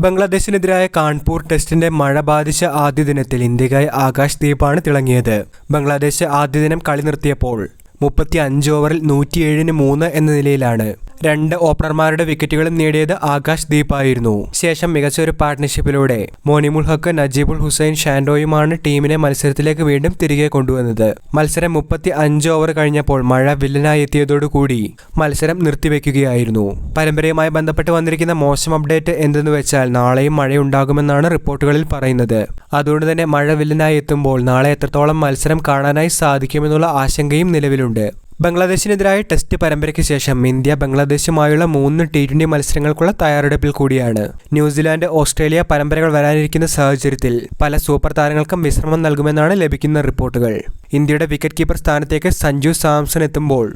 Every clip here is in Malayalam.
ബംഗ്ലാദേശിനെതിരായ കാൺപൂർ ടെസ്റ്റിന്റെ മഴ ബാധിച്ച ആദ്യ ദിനത്തിൽ ഇന്ത്യക്കായി ആകാശ് ദീപാണ് തിളങ്ങിയത്. ബംഗ്ലാദേശ് ആദ്യ ദിനം കളി നിർത്തിയപ്പോൾ മുപ്പത്തി അഞ്ച് ഓവറിൽ നൂറ്റിയേഴിന് മൂന്ന് എന്ന നിലയിലാണ്. രണ്ട് ഓപ്പണർമാരുടെ വിക്കറ്റുകളും നേടിയത് ആകാശ് ദീപായിരുന്നു ശേഷം മികച്ച ഒരു പാർട്ട്ണർഷിപ്പിലൂടെ മോനിമുൽ ഹക്ക് നജീബുൽ ഹുസൈൻ ഷാൻഡോയുമാണ് ടീമിനെ മത്സരത്തിലേക്ക് വീണ്ടും തിരികെ കൊണ്ടുവന്നത്. മത്സരം മുപ്പത്തി അഞ്ച് ഓവർ കഴിഞ്ഞപ്പോൾ മഴ വില്ലനായി എത്തിയതോടുകൂടി മത്സരം നിർത്തിവെക്കുകയായിരുന്നു. പരമ്പരയുമായി ബന്ധപ്പെട്ട് വന്നിരിക്കുന്ന മോശം അപ്ഡേറ്റ് എന്തെന്ന് വെച്ചാൽ നാളെയും മഴയുണ്ടാകുമെന്നാണ് റിപ്പോർട്ടുകളിൽ പറയുന്നത്. അതുകൊണ്ട് തന്നെ മഴ വില്ലനായി എത്തുമ്പോൾ നാളെ എത്രത്തോളം മത്സരം കാണാനായി സാധിക്കുമെന്നുള്ള ആശങ്കയും നിലവിലുണ്ട്. ബംഗ്ലാദേശിനെതിരായ ടെസ്റ്റ് പരമ്പരയ്ക്ക് ശേഷം ഇന്ത്യ ബംഗ്ലാദേശുമായുള്ള മൂന്ന് ടി ട്വന്റി മത്സരങ്ങൾക്കുള്ള തയ്യാറെടുപ്പിൽ കൂടിയാണ്. ന്യൂസിലാൻഡ് ഓസ്ട്രേലിയ പരമ്പരകൾ വരാനിരിക്കുന്ന സാഹചര്യത്തിൽ പല സൂപ്പർ താരങ്ങൾക്കും വിശ്രമം നൽകുമെന്നാണ് ലഭിക്കുന്ന റിപ്പോർട്ടുകൾ. ഇന്ത്യയുടെ വിക്കറ്റ് കീപ്പർ സ്ഥാനത്തേക്ക് സഞ്ജു സാംസൺ എത്തുമ്പോൾ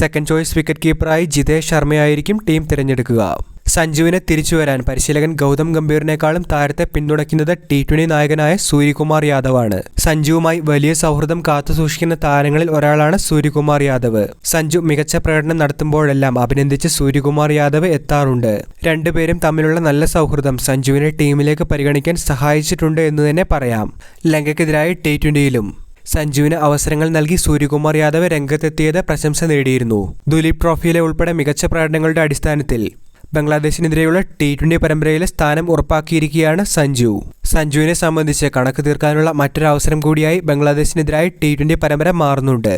സെക്കൻഡ് ചോയ്സ് വിക്കറ്റ് കീപ്പറായി ജിതേഷ് ശർമ്മയായിരിക്കും ടീം തിരഞ്ഞെടുക്കുക. സഞ്ജുവിനെ തിരിച്ചു വരാൻ പരിശീലകൻ ഗൗതം ഗംഭീറിനേക്കാളും താരത്തെ പിന്തുണയ്ക്കുന്നത് ടി ട്വന്റി നായകനായ സൂര്യകുമാർ യാദവാണ്. സഞ്ജുവുമായി വലിയ സൗഹൃദം കാത്തുസൂക്ഷിക്കുന്ന താരങ്ങളിൽ ഒരാളാണ് സൂര്യകുമാർ യാദവ്. സഞ്ജു മികച്ച പ്രകടനം നടത്തുമ്പോഴെല്ലാം അഭിനന്ദിച്ച് സൂര്യകുമാർ യാദവ് എത്താറുണ്ട്. രണ്ടുപേരും തമ്മിലുള്ള നല്ല സൗഹൃദം സഞ്ജുവിനെ ടീമിലേക്ക് പരിഗണിക്കാൻ സഹായിച്ചിട്ടുണ്ട് എന്ന് തന്നെ പറയാം. ലങ്കയ്ക്കെതിരായ ടി ട്വന്റിയിലും സഞ്ജുവിന് അവസരങ്ങൾ നൽകി സൂര്യകുമാർ യാദവ് രംഗത്തെത്തിയത് പ്രശംസ നേടിയിരുന്നു. ദുലീപ് ട്രോഫിയിലെ ഉൾപ്പെടെ മികച്ച പ്രകടനങ്ങളുടെ അടിസ്ഥാനത്തിൽ ബംഗ്ലാദേശിനെതിരെയുള്ള ടി ട്വന്റി പരമ്പരയിലെ സ്ഥാനം ഉറപ്പാക്കിയിരിക്കുകയാണ് സഞ്ജു. സഞ്ജുവിനെ സംബന്ധിച്ച് കണക്ക് തീർക്കാനുള്ള മറ്റൊരു അവസരം കൂടിയായി ബംഗ്ലാദേശിനെതിരായി ടി ട്വന്റി പരമ്പര മാറുന്നുണ്ട്.